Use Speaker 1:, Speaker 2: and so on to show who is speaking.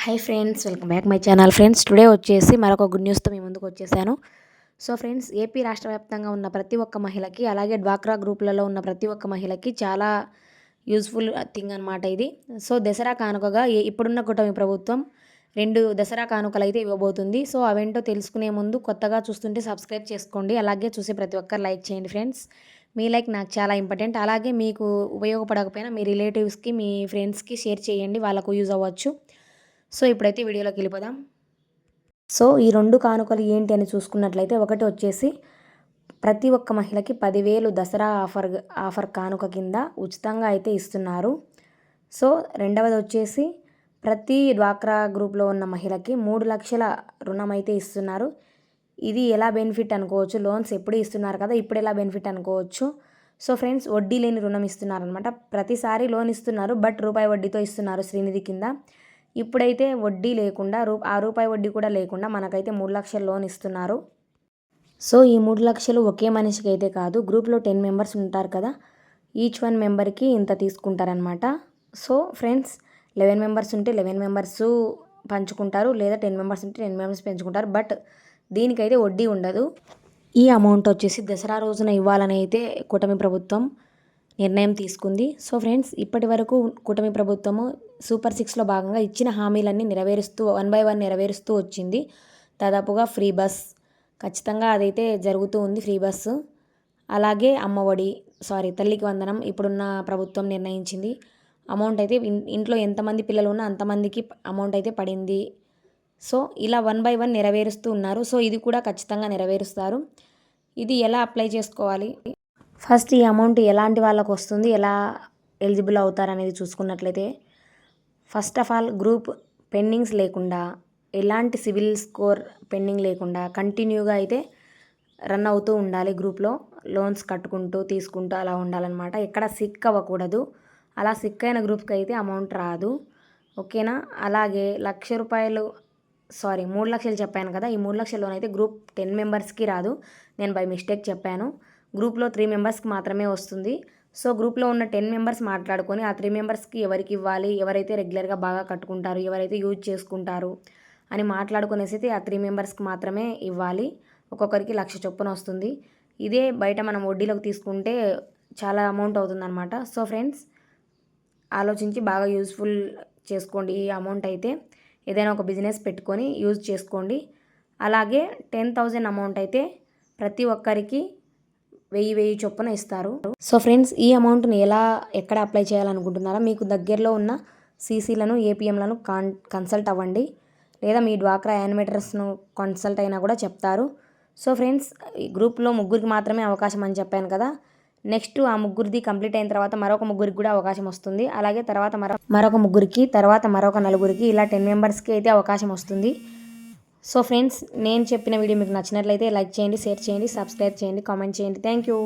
Speaker 1: Hi friends welcome back my channel friends today వచ్చేసి మరొక good న్యూస్తో మీ ముందుకు వచ్చేసాను. సో ఫ్రెండ్స్ ఏపీ రాష్ట్ర వ్యాప్తంగా ఉన్న ప్రతి ఒక్క మహిళకి అలాగే డ్వాక్రా గ్రూపులలో ఉన్న ప్రతి ఒక్క మహిళకి చాలా యూస్ఫుల్ థింగ్ అనమాట ఇది. సో దసరా కానుకగా ఇప్పుడున్న కూటమి ప్రభుత్వం రెండు దసరా కానుకలు అయితే ఇవ్వబోతుంది. సో అవేంటో తెలుసుకునే ముందు కొత్తగా చూస్తుంటే సబ్స్క్రైబ్ చేసుకోండి. అలాగే చూసే ప్రతి ఒక్కరు లైక్ చేయండి ఫ్రెండ్స్ మీ లైక్ నాకు చాలా ఇంపార్టెంట్ అలాగే మీకు ఉపయోగపడకపోయినా మీ రిలేటివ్స్కి మీ ఫ్రెండ్స్కి షేర్ చేయండి. వాళ్ళకు యూజ్ అవ్వచ్చు. సో ఇప్పుడైతే వీడియోలోకి వెళ్ళిపోదాం. సో ఈ రెండు కానుకలు ఏంటి అని చూసుకున్నట్లయితే ఒకటి వచ్చేసి ప్రతి ఒక్క మహిళకి పదివేలు దసరా ఆఫర్ ఆఫర్ కానుక కింద ఉచితంగా అయితే ఇస్తున్నారు. సో రెండవది వచ్చేసి ప్రతి డ్వాక్రా గ్రూప్లో ఉన్న మహిళకి మూడు లక్షల రుణం అయితే ఇస్తున్నారు. ఇది ఎలా బెనిఫిట్ అనుకోవచ్చు? లోన్స్ ఎప్పుడు ఇస్తున్నారు కదా ఇప్పుడు ఎలా బెనిఫిట్ అనుకోవచ్చు? సో ఫ్రెండ్స్ వడ్డీ లేని రుణం ఇస్తున్నారు అనమాట ప్రతిసారి లోన్ ఇస్తున్నారు బట్ రూపాయి వడ్డీతో ఇస్తున్నారు శ్రీనిధి కింద. ఇప్పుడైతే వడ్డీ లేకుండా రూ ఆ రూపాయి వడ్డీ కూడా లేకుండా మనకైతే మూడు లక్షల లోన్ ఇస్తున్నారు. సో ఈ మూడు లక్షలు ఒకే మనిషికి అయితే కాదు గ్రూప్లో టెన్ మెంబర్స్ ఉంటారు కదా ఈచ్ వన్ మెంబర్కి ఇంత తీసుకుంటారనమాట సో ఫ్రెండ్స్ లెవెన్ మెంబర్స్ ఉంటే లెవెన్ మెంబర్స్ పంచుకుంటారు లేదా టెన్ మెంబర్స్ ఉంటే టెన్ మెంబర్స్ పెంచుకుంటారు బట్ దీనికైతే వడ్డీ ఉండదు. ఈ అమౌంట్ వచ్చేసి దసరా రోజున ఇవ్వాలని అయితే కూటమి ప్రభుత్వం నిర్ణయం తీసుకుంది. సో ఫ్రెండ్స్ ఇప్పటి వరకు కూటమి ప్రభుత్వము సూపర్ సిక్స్లో భాగంగా ఇచ్చిన హామీలన్నీ నెరవేరుస్తూ వన్ బై వన్ నెరవేరుస్తూ వచ్చింది. దాదాపుగా ఫ్రీ బస్ ఖచ్చితంగా అదైతే జరుగుతూ ఉంది ఫ్రీ బస్సు అలాగే అమ్మఒడి సారీ తల్లికి వందనం ఇప్పుడున్న ప్రభుత్వం నిర్ణయించింది. అమౌంట్ అయితే ఇంట్లో ఎంతమంది పిల్లలు ఉన్నా అంతమందికి అమౌంట్ అయితే పడింది. సో ఇలా వన్ బై వన్ నెరవేరుస్తూ ఉన్నారు. సో ఇది కూడా ఖచ్చితంగా నెరవేరుస్తారు. ఇది ఎలా అప్లై చేసుకోవాలి? ఫస్ట్ ఈ అమౌంట్ ఎలాంటి వాళ్ళకు వస్తుంది ఎలా ఎలిజిబుల్ అవుతారు అనేది చూసుకున్నట్లయితే first of all group pendings లేకుండా ఎలాంటి సివిల్ స్కోర్ పెండింగ్ లేకుండా కంటిన్యూగా అయితే రన్ అవుతూ ఉండాలి గ్రూప్లో. లోన్స్ కట్టుకుంటూ తీసుకుంటూ అలా ఉండాలన్నమాట. ఎక్కడ సిక్ అవ్వకూడదు. అలా సిక్ అయిన గ్రూప్కి అయితే అమౌంట్ రాదు. ఓకేనా? అలాగే లక్ష రూపాయలు సారీ మూడు లక్షలు చెప్పాను కదా ఈ మూడు లక్షల లోన్ అయితే గ్రూప్ టెన్ మెంబర్స్కి రాదు. నేను బై మిస్టేక్ చెప్పాను. గ్రూప్లో త్రీ మెంబర్స్కి మాత్రమే వస్తుంది. సో గ్రూప్లో ఉన్న టెన్ మెంబర్స్ మాట్లాడుకొని ఆ త్రీ మెంబర్స్కి ఎవరికి ఇవ్వాలి ఎవరైతే రెగ్యులర్గా బాగా కట్టుకుంటారు ఎవరైతే యూజ్ చేసుకుంటారు అని మాట్లాడుకునేసి అయితే ఆ త్రీ మెంబర్స్కి మాత్రమే ఇవ్వాలి. ఒక్కొక్కరికి లక్ష చొప్పున వస్తుంది. ఇదే బయట మనం వడ్డీలోకి తీసుకుంటే చాలా అమౌంట్ అవుతుందన్నమాట. సో ఫ్రెండ్స్ ఆలోచించి బాగా యూస్ఫుల్ చేసుకోండి ఈ అమౌంట్ అయితే. ఏదైనా ఒక బిజినెస్ పెట్టుకొని యూజ్ చేసుకోండి. అలాగే టెన్ థౌజండ్ అమౌంట్ అయితే ప్రతి ఒక్కరికి వెయ్యి వెయ్యి చొప్పున ఇస్తారు. సో ఫ్రెండ్స్ ఈ అమౌంట్ని ఎలా ఎక్కడ అప్లై చేయాలనుకుంటున్నారా? మీకు దగ్గరలో ఉన్న సీసీలను ఏపీఎంలను కాన్ కన్సల్ట్ అవ్వండి. లేదా మీ డ్వాక్రా యానిమేటర్స్ను కన్సల్ట్ అయినా కూడా చెప్తారు. సో ఫ్రెండ్స్ ఈ గ్రూప్లో ముగ్గురికి మాత్రమే అవకాశం అని చెప్పాను కదా. నెక్స్ట్ ఆ ముగ్గురిది కంప్లీట్ అయిన తర్వాత మరొక ముగ్గురికి కూడా అవకాశం వస్తుంది. అలాగే తర్వాత మరొక ముగ్గురికి తర్వాత మరొక నలుగురికి ఇలా టెన్ మెంబర్స్కి అయితే అవకాశం వస్తుంది. సో ఫ్రెండ్స్ నేను చెప్పిన వీడియో మీకు నచ్చినట్లయితే లైక్ చేయండి షేర్ చేయండి సబ్స్క్రైబ్ చేయండి కామెంట్ చేయండి. Thank you.